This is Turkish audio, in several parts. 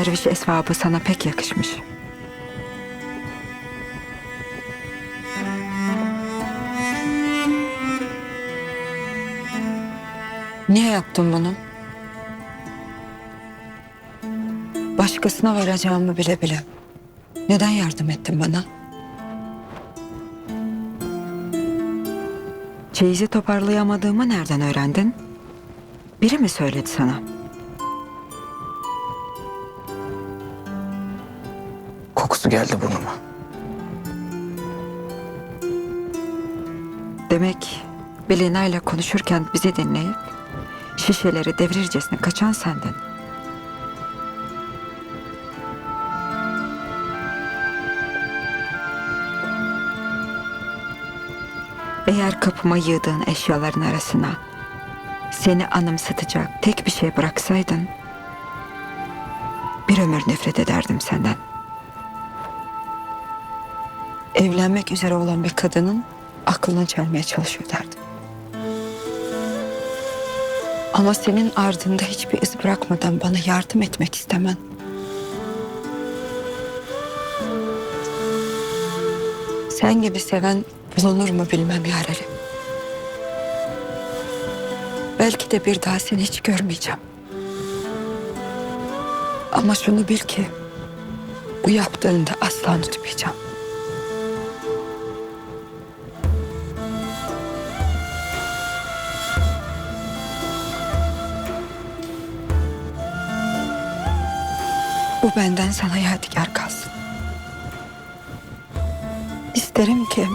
derviş esvabı sana pek yakışmış. Niye yaptın bunu? Başkasına varacağımı bile bile. Neden yardım ettin bana? Çeyizi toparlayamadığımı nereden öğrendin? Biri mi söyledi sana? Kokusu geldi burnuma. Demek Belina ile konuşurken bizi dinleyip şişeleri devirircesine kaçan sendin. Eğer kapıma yığdığın eşyaların arasına seni anımsatacak tek bir şey bıraksaydın bir ömür nefret ederdim senden. Evlenmek üzere olan bir kadının aklını çelmeye çalışıyor derdim. Ama senin ardında hiçbir iz bırakmadan bana yardım etmek istemen. Sen gibi seven bulunur mu bilmem yararım. Belki de bir daha seni hiç görmeyeceğim. Ama şunu bil ki bu yaptığını da asla unutmayacağım. Bu benden sana yadigar kalsın. İsterim ki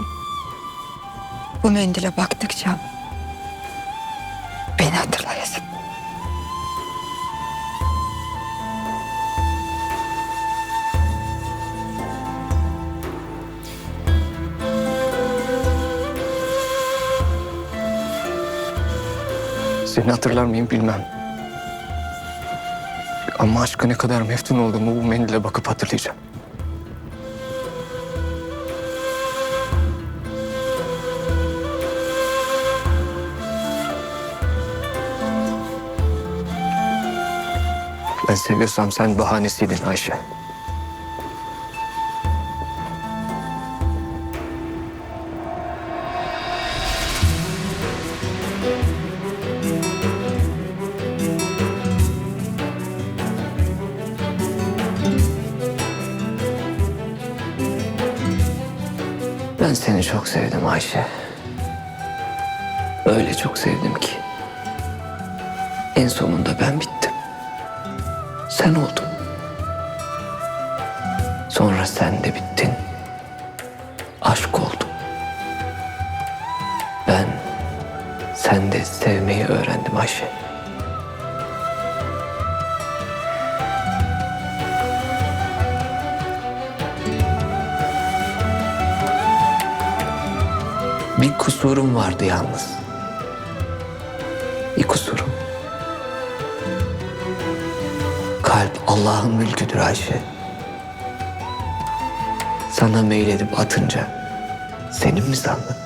bu mendile baktıkça beni hatırlayasın. Seni hatırlar mıyım bilmem. Ama aşka ne kadar meftun olduğumu bu mendile bakıp hatırlayacağım. Ben seviyorsam sen bahanesiydin Ayşe. Ben seni çok sevdim Ayşe. Öyle çok sevdim ki. En sonunda ben bittim. Sen oldun. Sonra sen de bittin. Aşk oldum. Ben sen de sevmeyi öğrendim Ayşe. Bir kusurum vardı yalnız. Bir kusurum. Kalp Allah'ın mülküdür Ayşe. Sana meyledip atınca senin mi sandın?